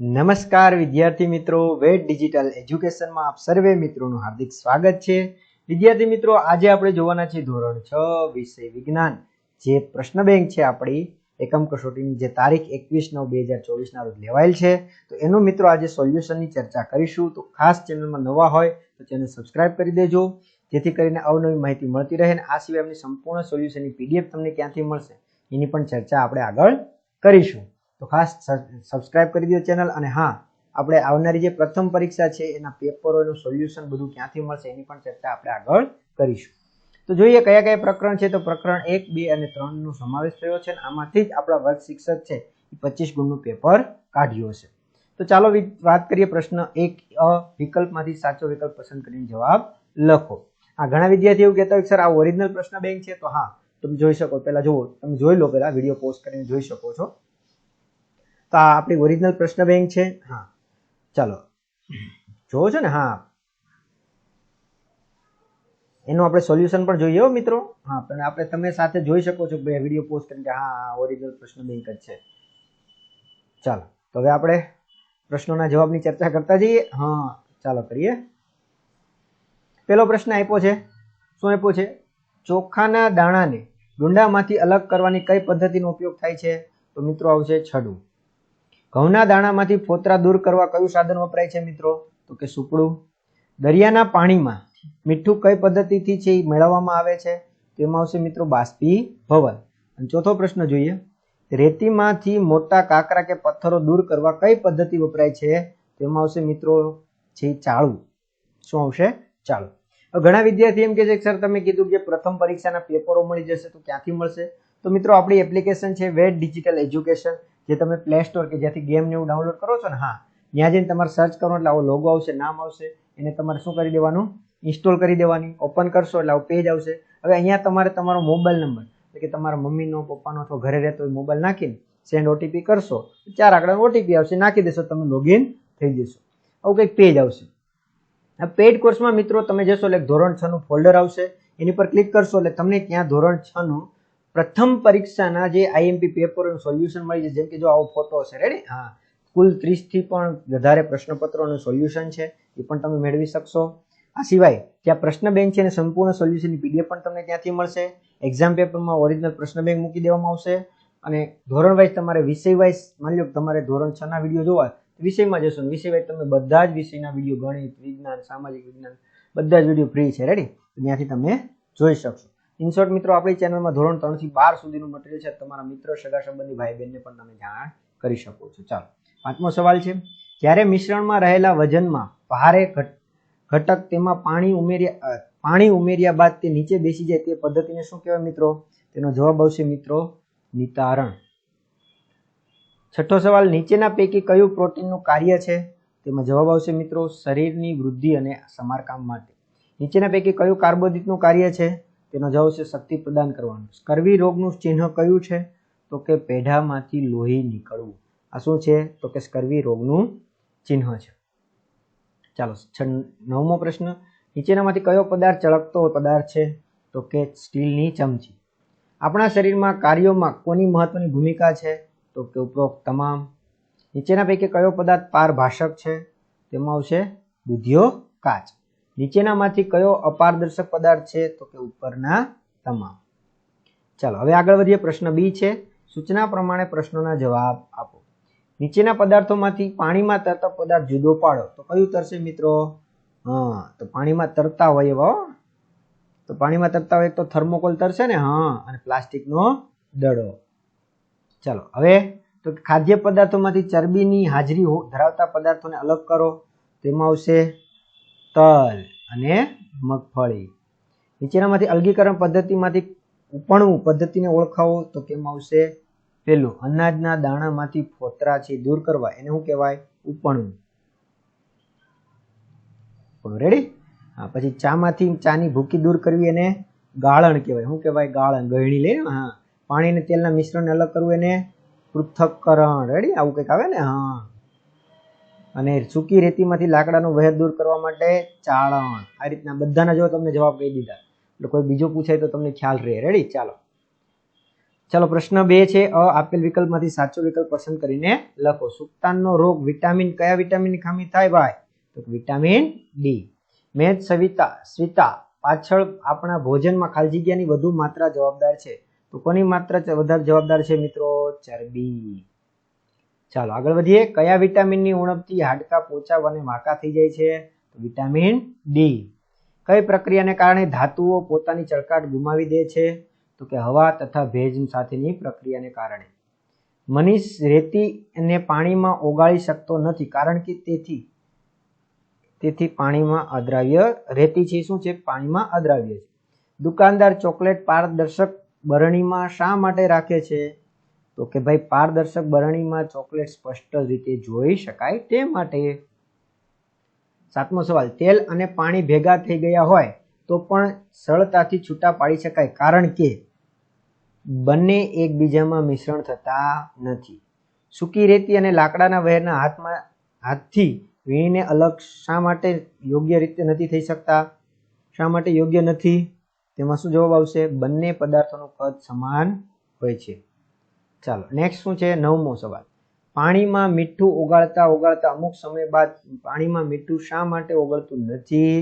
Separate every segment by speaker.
Speaker 1: નમસ્કાર વિદ્યાર્થી મિત્રો. વેટ ડિજિટલ એજ્યુકેશનમાં આપ સર્વે મિત્રોનું હાર્દિક સ્વાગત છે. વિદ્યાર્થી મિત્રો, આજે આપણે જોવાના છે ધોરણ છ, વિષય વિજ્ઞાન. જે પ્રશ્ન બેંક છે આપણી, એકમ કસોટીની જે તારીખ એકવીસ નવ બે હજાર ચોવીસના રોજ લેવાયેલ છે. તો એનું મિત્રો આજે સોલ્યુશનની ચર્ચા કરીશું. તો ખાસ ચેનલમાં નવા હોય તો ચેનલ સબસ્ક્રાઇબ કરી દેજો. જેથી કરીને અવનવી માહિતી મળતી રહે અને આ સિવાય એમની સંપૂર્ણ સોલ્યુશનની પીડીએફ તમને ક્યાંથી મળશે એની પણ ચર્ચા આપણે આગળ કરીશું. તો ખાસ સબસ્ક્રાઇબ કરી દો ચેનલ અને હા, આપણે આવનારી જે પ્રથમ પરીક્ષા છે, એના પેપરોનું સોલ્યુશન બધું ક્યાંથી મળશે એની પણ ચર્ચા આપણે આગળ કરીશું. તો જોઈએ કયા કયા પ્રકરણ છે, તો પ્રકરણ એક, બે અને ત્રણનો સમાવેશ થયો છે આમાંથી જ આપણા વર્ગ શિક્ષક છે, એ પચીસ ગુણનું પેપર કાઢ્યું હશે. તો ચાલો વાત કરીએ પ્રશ્ન એક, અ, વિકલ્પમાંથી સાચો વિકલ્પ પસંદ કરીને જવાબ લખો. આ ઘણા વિદ્યાર્થીઓ કહેતા હોય સર, આ ઓરિજિનલ પ્રશ્ન બેંક છે. તો હા, તમે જોઈ શકો. પહેલા જુઓ, તમે જોઈ લો પહેલા વીડિયો પોસ્ટ કરીને જોઈ શકો છો. તો આ આપણી ઓરિજિનલ પ્રશ્ન બેંક છે. હા. ચાલો. જોવો છો ને? હા. એનું આપણે સોલ્યુશન પણ જોઈએ હો મિત્રો. હા પણ આપણે તમે સાથે જોઈ શકો છો ભાઈ વીડિયો પોસ્ટ કરીને કે હા ઓરિજિનલ પ્રશ્ન બેંક જ છે. ચાલો. તો હવે આપણે પ્રશ્નોના જવાબની ચર્ચા કરતા જઈએ. હા. ચાલો કરીએ. પેલો પ્રશ્ન આપ્યો છે. શું આપ્યો છે? ચોખાના દાણાને ડુંડામાંથી અલગ કરવાની કઈ પદ્ધતિનો ઉપયોગ થાય છે? તો મિત્રો આવશે છડું. ઘઉંના દાણામાંથી ફોતરા દૂર કરવા કયું સાધન વપરાય છે મિત્રો? તો કે સુપડું. દરિયાના પાણીમાં મીઠું કઈ પદ્ધતિથી છે એ મેળવવામાં આવે છે? તેમાં આવશે મિત્રો બાષ્પીભવન અને ચોથો પ્રશ્ન જોઈએ. રેતીમાંથી મોટા કાંકરા કે પથ્થરો દૂર કરવા કઈ પદ્ધતિ વપરાય છે? તેમાં આવશે મિત્રો છે ચાળું. શું આવશે? ચાળું. ઘણા વિદ્યાર્થી એમ કે છે સર, તમે કીધું કે પ્રથમ પરીક્ષાના પેપરો મળી જશે તો ક્યાંથી મળશે? તો મિત્રો, આપણી એપ્લિકેશન છે વેટ ડિજિટલ એજ્યુકેશન. જે તમે પ્લે સ્ટોર કે જ્યાંથી ગેમ ને એવું ડાઉનલોડ કરો છો ને, હા, ત્યાં જઈને તમારે સર્ચ કરો એટલે આવો લોગો આવશે, નામ આવશે, એને તમારે શું કરી દેવાનું? ઇન્સ્ટોલ કરી દેવાની ઓપન કરશો એટલે આવો પેજ આવશે. હવે અહીંયા તમારે તમારો મોબાઈલ નંબર એટલે કે તમારા મમ્મીનો, પપ્પાનો અથવા ઘરે રહેતો હોય મોબાઈલ નાખીને સેન્ડ ઓટીપી કરશો, ચાર આંકડા ઓટીપી આવશે, નાખી દેશો, તમે લોગિન થઈ જશો. આવું કંઈક પેજ આવશે. આ પેડ કોર્સમાં મિત્રો તમે જશો એટલે ધોરણ છ નું ફોલ્ડર આવશે, એની પર ક્લિક કરશો એટલે તમને ત્યાં ધોરણ છ નું પ્રથમ પરીક્ષાના જે આઈએમપી પેપરનું સોલ્યુશન મળી જાય જેમ કે જો આવો ફોટો હશે રેડી હા. કુલ ત્રીસથી પણ વધારે પ્રશ્નપત્રોનું સોલ્યુશન છે, એ પણ તમે મેળવી શકશો. આ સિવાય ત્યાં પ્રશ્ન બેંક છે અને સંપૂર્ણ સોલ્યુશનની પીડીએફ પણ તમને ત્યાંથી મળશે. એક્ઝામ પેપરમાં ઓરિજિનલ પ્રશ્ન બેંક મૂકી દેવામાં આવશે. અને ધોરણ વાઇઝ તમારે વિષય વાઇઝ માની લો તમારે ધોરણ છ ના વીડિયો જોવા વિષયમાં જશો વિષય વાઇઝ તમે બધા જ વિષયના વીડિયો ગણિત, વિજ્ઞાન, સામાજિક વિજ્ઞાન, બધા જ વીડિયો ફ્રી છે. રેડી ત્યાંથી તમે જોઈ શકશો. ઇનશોર્ટ મિત્રો, આપણી ચેનલમાં ધોરણ ત્રણથી બાર સુધીનું મટીરિયલ છે. તમારા મિત્રો, સગા સંબંધી ભાઈ બહેનને પણ તમે જાણ કરી શકો છો. ચાલો, પાંચમો સવાલ છે. જ્યારે મિશ્રણમાં રહેલા વજનમાં ભારે ઘટક તેમાં પાણી ઉમેર્યા પાણી ઉમેર્યા બાદ તે નીચે બેસી જાય તે પદ્ધતિને શું કહેવાય મિત્રો? તેનો જવાબ આવશે મિત્રો, નિતારણ. છઠ્ઠો સવાલ, નીચેના પૈકી કયું પ્રોટીનનું કાર્ય છે? તેમાં જવાબ આવશે મિત્રો, શરીરની વૃદ્ધિ અને સમારકામ માટે. નીચેના પૈકી કયું કાર્બોદિતનું કાર્ય છે? તેનો જવાબ છે શક્તિ પ્રદાન કરવાનું. સ્કર્વી રોગનું ચિહ્ન કયું છે? તો કે પેઢામાંથી લોહી નીકળવું. આ શું છે? તો કે સ્કર્વી રોગનું ચિહ્ન છે. ચાલો નવમો પ્રશ્ન. નીચેનામાંથી કયો પદાર્થ ચળકતો પદાર્થ છે? તો કે સ્ટીલની ચમચી. આપણા શરીરમાં કાર્યોમાં કોની મહત્વની ભૂમિકા છે? તો કે ઉપરોક્ત તમામ. નીચેના પૈકી કયો પદાર્થ પારભાષક છે? તેમાં આવશે દુધિયો કાચ. નીચેનામાંથી કયો અપારદર્શક પદાર્થ છે? તો કે ઉપરના તમામ. ચાલો, હવે આગળ વધીએ. પ્રશ્ન બી છે. સૂચના પ્રમાણે પ્રશ્નોના જવાબ આપો. નીચેના પદાર્થોમાંથી પાણીમાં તરતા પદાર્થ જુદો પાડો. તો કયું તરશે મિત્રો? હા, તો પાણીમાં તરતા હોય એવા. તો પાણીમાં તરતા હોય તો થર્મોકોલ તરશે ને? હા, અને પ્લાસ્ટિકનો દડો. ચાલો, હવે તો ખાદ્ય પદાર્થોમાંથી ચરબીની હાજરી ધરાવતા પદાર્થોને અલગ કરો. તેમાં આવશે તલ. અને મગફળી. નીચેનામાંથી અલગીકરણ પદ્ધતિમાંથી ઉપણવું પદ્ધતિને ઓળખાવો તો કેમ આવશે પેલું, અનાજના દાણામાંથી ફોતરા છે, દૂર કરવા. એને શું કહેવાય? ઉપણવું રેડી હા, પછી ચામાંથી ચાની ભૂકી દૂર કરવી એને ગાળણ કહેવાય. શું કહેવાય? ગાળણ. ગળણી લે હા. પાણી અને તેલના મિશ્રણને અલગ કરવું એને પૃથ્થકરણ. રેડી આવું કંઈક આવે ને? હા. અને સૂકી રેતીમાંથી લાકડાનું વહેર દૂર કરવા માટે ચાળણ. આ રીતના બધાના જો તમને જવાબ કહી દીધા. એટલે કોઈ બીજો પૂછાય તો તમને ખ્યાલ રહે. રેડી ચાલો. ચાલો, પ્રશ્ન બે છે. અ, આપેલ વિકલ્પમાંથી સાચો વિકલ્પ પસંદ કરીને લખો. સુક્તાનનો રોગ વિટામિન કયા વિટામિનની ખામી થાય? ભાઈ તો વિટામિન ડી મેચ સવિતા, સ્વિતા પાછળ આપણા ભોજનમાં ખાલી જગ્યાની વધુ માત્રા જવાબદાર છે. તો કોની માત્રા વધારે જવાબદાર છે મિત્રો? ચરબી ચાલો આગળ વધીએ. કયા વિટામિનની ઉણપથી હાડકા પોચા અને માકા થઈ જાય છે? Vitamin D. કઈ પ્રક્રિયાને કારણે ધાતુઓ પોતાની ચળકાટ ગુમાવી દે છે? તો કે હવા તથા ભેજ સાથેની પ્રક્રિયાને કારણે. મનીષ રેતી અને પાણીમાં ઓગાળી શકતો નથી કારણ કે તેથી તેથી પાણીમાં અદ્રાવ્ય રેતી છે. શું છે? પાણીમાં અદ્રાવ્ય છે. દુકાનદાર ચોકલેટ પારદર્શક બરણીમાં શા માટે રાખે છે? તો કે ભાઈ પારદર્શક બરણીમાં ચોકલેટ સ્પષ્ટ રીતે જોઈ શકાય તે માટે. સાતમો સવાલ, તેલ અને પાણી ભેગા થઈ ગયા હોય તો પણ સરળતાથી છૂટા પાડી શકાય. કારણ કે બંને એકબીજામાં મિશ્રણ થતા નથી. સૂકી રેતી અને લાકડાના વહેરના હાથમાં, હાથથી વીણીને અલગ શા માટે યોગ્ય રીતે નથી થઈ શકતા? શા માટે યોગ્ય નથી? તેમાં શું જવાબ આવશે? બંને પદાર્થોનું કદ સમાન હોય છે. ચાલો નેક્સ્ટ શું છે? નવમો સવાલ. પાણીમાં મીઠું ઓગાળતા ઓગાળતા અમુક સમય બાદ પાણીમાં મીઠું શા માટે ઓગળતું નથી?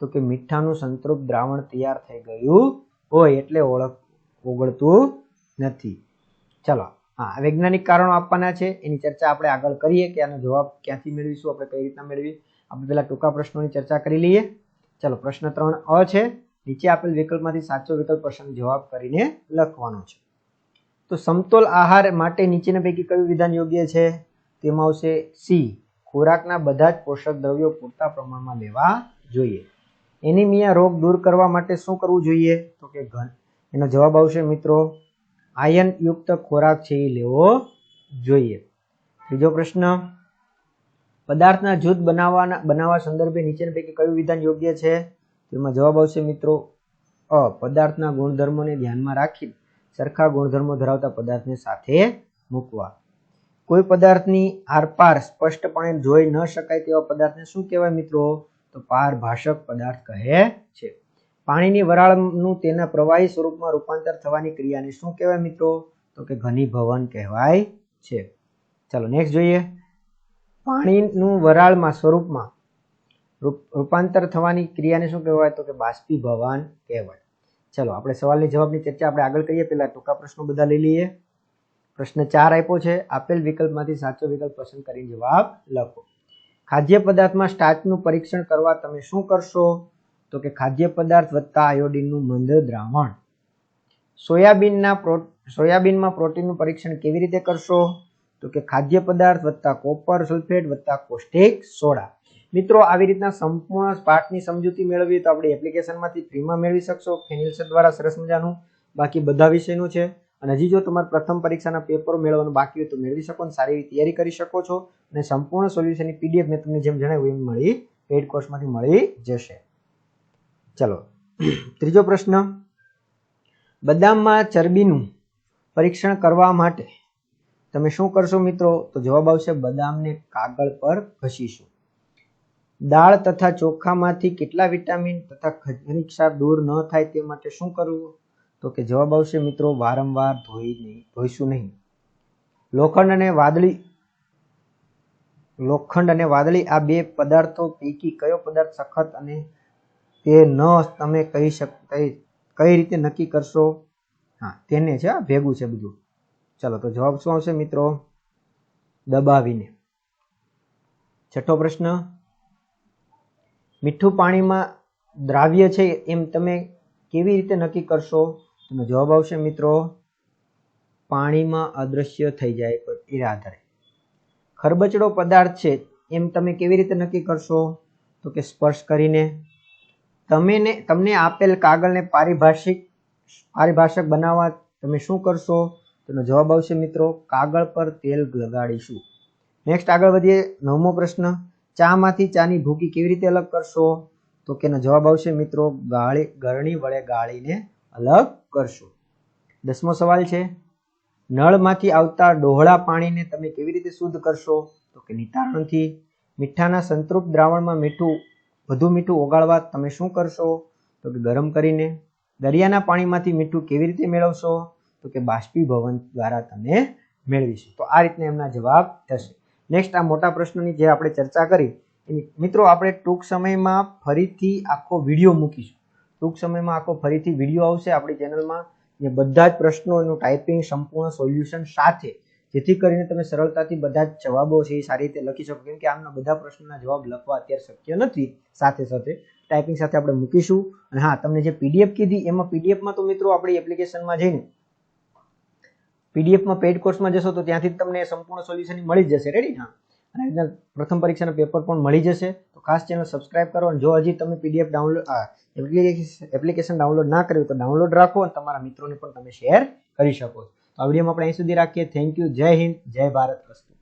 Speaker 1: તો કે મીઠાનું સંતૃપ્ત દ્રાવણ તૈયાર થઈ ગયું હોય એટલે ઓળખ ઓગળતું નથી. ચલો, હા વૈજ્ઞાનિક કારણો આપવાના છે. એની ચર્ચા આપણે આગળ કરીએ કે આનો જવાબ ક્યાંથી મેળવીશું? આપણે કઈ રીતના મેળવીએ? આપણે પહેલા ટૂંકા પ્રશ્નોની ચર્ચા કરી લઈએ. ચલો, પ્રશ્ન ત્રણ અ છે. નીચે આપેલ વિકલ્પમાંથી સાચો વિકલ્પ પ્રશ્ન જવાબ કરીને લખવાનો છે. તો સમતોલ આહાર માટે નીચેના પૈકી કયું વિધાન યોગ્ય છે? તેમાં આવશે સી, ખોરાકના બધા જ પોષક દ્રવ્યો પૂરતા પ્રમાણમાં લેવા જોઈએ. એનિમિયા રોગ દૂર કરવા માટે શું કરવું જોઈએ? તો કે ઘન. એનો જવાબ આવશે મિત્રો આયન યુક્ત ખોરાક છે એ લેવો જોઈએ. ત્રીજો પ્રશ્ન, પદાર્થના જૂથ બનાવવાના, બનાવવા સંદર્ભે નીચેના પૈકી કયું વિધાન યોગ્ય છે? તેમાં જવાબ આવશે મિત્રો, અ, પદાર્થના ગુણધર્મોને ધ્યાનમાં રાખી સરખા ગુણધર્મો ધરાવતા પદાર્થને સાથે મૂકવા. કોઈ પદાર્થની આરપાર સ્પષ્ટપણે જોઈ ન શકાય તેવા પદાર્થને શું કહેવાય મિત્રો? તો પારભાષક પદાર્થ કહે છે. પાણીની વરાળનું તેના પ્રવાહી સ્વરૂપમાં રૂપાંતર થવાની ક્રિયાને શું કહેવાય મિત્રો? તો કે ઘનીભવન કહેવાય છે. ચાલો નેક્સ્ટ જોઈએ. પાણીનું વરાળમાં સ્વરૂપમાં રૂપાંતર થવાની ક્રિયાને શું કહેવાય? તો કે બાષ્પીભવન કહેવાય. ચલો, આપણે સવાલની જવાબની ચર્ચા આપણે આગળ કરીએ. પહેલાં ટૂંકા પ્રશ્નો બધા લઈ લઈએ. પ્રશ્ન ચાર આપ્યો છે, આપેલ વિકલ્પમાંથી સાચો વિકલ્પ પસંદ કરીને જવાબ લખો. ખાદ્ય પદાર્થમાં સ્ટાર્ચનું પરીક્ષણ કરવા તમે શું કરશો? તો કે ખાદ્ય પદાર્થ વત્તા આયોડિનનું મંદ દ્રાવણ. સોયાબીનના સોયાબીનમાં પ્રોટીનનું પરીક્ષણ કેવી રીતે કરશો? તો કે ખાદ્ય પદાર્થ વત્તા કોપર સલ્ફેટ વત્તા કોસ્ટિક સોડા. મિત્રો, આવી રીતના સંપૂર્ણ પાઠની સમજૂતી મેળવીએ તો આપણે એપ્લિકેશનમાંથી ફ્રીમાં મેળવી શકશો. ફેનિલ્સર દ્વારા સરસ મજાનું. બાકી બધા વિષયનું છે. અને હજી જો તમારે પ્રથમ પરીક્ષાના પેપરો મેળવવાનું બાકી હોય તો મેળવી શકો અને સારી તૈયારી કરી શકો છો. અને સંપૂર્ણ સોલ્યુશનની પીડીએફ મેં તમને જેમ જણાવ્યું એમ મળી, પેઇડ કોર્સમાંથી મળી જશે. ચલો. ત્રીજો પ્રશ્ન. બદામમાં ચરબીનું પરીક્ષણ કરવા માટે તમે શું કરશો મિત્રો? તો જવાબ આવશે, બદામને કાગળ પર ઘસીશું. દાળ તથા ચોખામાંથી કેટલા વિટામિન તથા ખનિજ દૂર ન થાય તે માટે શું કરવું? તો કે જવાબ આવશે મિત્રો, વારંવાર ધોઈ નહીં, ધોઈશું નહીં. લોખંડ અને વાદળી, લોખંડ અને વાદળી આ બે પદાર્થો પૈકી કયો પદાર્થ સખત અને તે ન તમે કહી શક કઈ રીતે નક્કી કરશો? હા, તેને છે ભેગું છે બધું. ચલો, તો જવાબ શું આવશે મિત્રો? દબાવીને. છઠ્ઠો પ્રશ્ન મીઠું પાણીમાં દ્રાવ્ય છે એમ તમે કેવી રીતે નક્કી કરશો? એનો જવાબ આવશે મિત્રો, પાણીમાં અદૃશ્ય થઈ જાય એ આધારે. ખરબચડો પદાર્થ છે એમ તમે કેવી રીતે નક્કી કરશો? તો કે સ્પર્શ કરીને. તમે તમને આપેલ કાગળને પારિભાષિક, પારિભાષક બનાવવા તમે શું કરશો? તેનો જવાબ આવશે મિત્રો, કાગળ પર તેલ લગાડીશું. નેક્સ્ટ આગળ વધીએ નવમો પ્રશ્ન. ચામાંથી ચાની ભૂકી કેવી રીતે અલગ કરશો? તો કેનો જવાબ આવશે મિત્રો, ગાળી, ગરણી વડે ગાળીને અલગ કરશો. દસમો સવાલ છે, નળમાંથી આવતા ડોહળા પાણીને તમે કેવી રીતે શુદ્ધ કરશો? તો કે નિતારણથી. મીઠાના સંતૃપ્ત દ્રાવણમાં મીઠું, વધુ મીઠું ઓગાળવા તમે શું કરશો? તો કે ગરમ કરીને દરિયાના પાણીમાંથી મીઠું કેવી રીતે મેળવશો? તો કે બાષ્પીભવન દ્વારા તમે મેળવીશું. તો આ રીતના એમના જવાબ થશે. નેક્સ્ટ આ મોટા પ્રશ્નોની જે આપણે ચર્ચા કરી, એની મિત્રો આપણે ટૂંક સમયમાં ફરીથી આખો વીડિયો મૂકીશું. ટૂંક સમયમાં આખો ફરીથી વીડિયો આવશે આપણી ચેનલમાં, જે બધા જ પ્રશ્નોનું ટાઈપિંગ સંપૂર્ણ સોલ્યુશન સાથે, જેથી કરીને તમે સરળતાથી બધા જ જવાબો છે એ સારી રીતે લખી શકો. કેમ કે આમના બધા પ્રશ્નોના જવાબ લખવા અત્યારે શક્ય નથી. સાથે સાથે ટાઈપિંગ સાથે આપણે મૂકીશું. અને હા, તમને જે પીડીએફ કીધી, એમાં પીડીએફમાં તો મિત્રો આપણી એપ્લિકેશનમાં જઈને પીડીએફમાં પેઇડ કોર્સમાં જશો તો ત્યાંથી તમને સંપૂર્ણ સોલ્યુશન મળી જશે. રેડી હા. અને પ્રથમ પરીક્ષાના પેપર પણ મળી જશે. તો ખાસ ચેનલ સબસ્ક્રાઇબ કરો અને જો હજી તમે પીડીએફ ડાઉનલોડ એપ્લિકેશન ડાઉનલોડ ના કર્યું તો ડાઉનલોડ રાખો અને તમારા મિત્રોને પણ તમે શેર કરી શકો તો આ વિડીયોમાં આપણે અહીં સુધી રાખીએ. થેન્ક યુ જય હિન્દ. જય ભારત. અસ્તુ